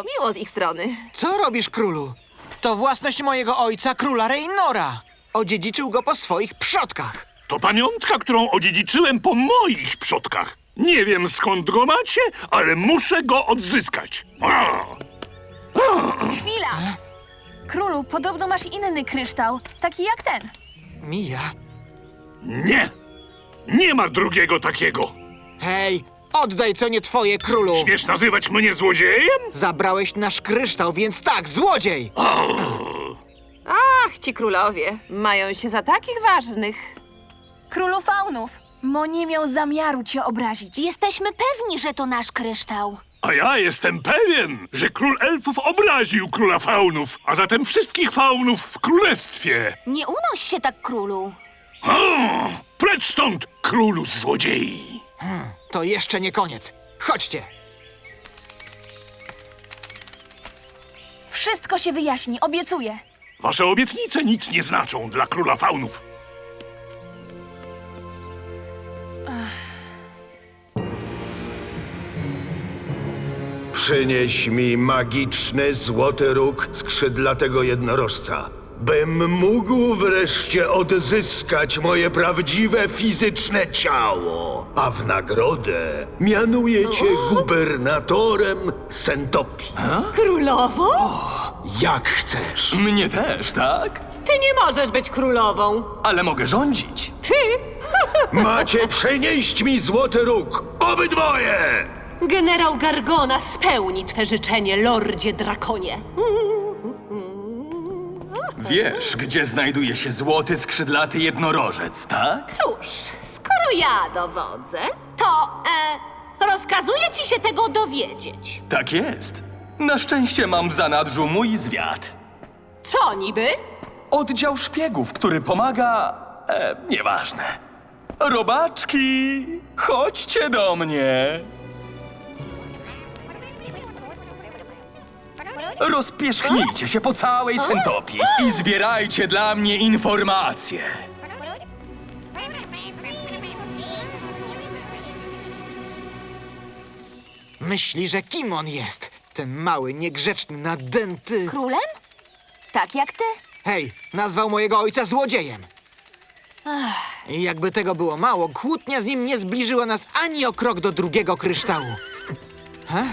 To miło z ich strony. Co robisz, królu? To własność mojego ojca, króla Reynora. Odziedziczył go po swoich przodkach. To pamiątka, którą odziedziczyłem po moich przodkach. Nie wiem skąd go macie, ale muszę go odzyskać. A! Chwila! Królu, podobno masz inny kryształ, taki jak ten. Mija. Nie! Nie ma drugiego takiego. Hej, oddaj co nie twoje, królu. Śmiesz nazywać mnie złodziejem? Zabrałeś nasz kryształ, więc tak, złodziej! Ach, ci królowie. Mają się za takich ważnych. Królu faunów! Mo nie miał zamiaru cię obrazić. Jesteśmy pewni, że to nasz kryształ. A ja jestem pewien, że król elfów obraził króla faunów, a zatem wszystkich faunów w królestwie. Nie unoś się tak, królu. A! Precz stąd, królu złodziei! To jeszcze nie koniec. Chodźcie. Wszystko się wyjaśni, obiecuję. Wasze obietnice nic nie znaczą dla króla faunów. Przynieś mi magiczny złoty róg skrzydlatego jednorożca, bym mógł wreszcie odzyskać moje prawdziwe fizyczne ciało. A w nagrodę mianuję cię gubernatorem Sentopii. Królową? Jak chcesz. Mnie też, tak? Ty nie możesz być królową. Ale mogę rządzić. Ty? Macie przynieść mi złoty róg. Obydwoje! Generał Gargona spełni twe życzenie, lordzie drakonie. Wiesz, gdzie znajduje się złoty skrzydlaty jednorożec, tak? Cóż, skoro ja dowodzę, to e, rozkazuję ci się tego dowiedzieć. Tak jest. Na szczęście mam w zanadrzu mój zwiat. Co niby? Oddział szpiegów, który pomaga... E, nieważne. Robaczki, chodźcie do mnie. Rozpierzchnijcie się po całej Sentopii i zbierajcie dla mnie informacje. Myśli, że kim on jest? Ten mały, niegrzeczny, nadęty... Królem? Tak jak ty? Hej, nazwał mojego ojca złodziejem. I jakby tego było mało, kłótnia z nim nie zbliżyła nas ani o krok do drugiego kryształu. Ha?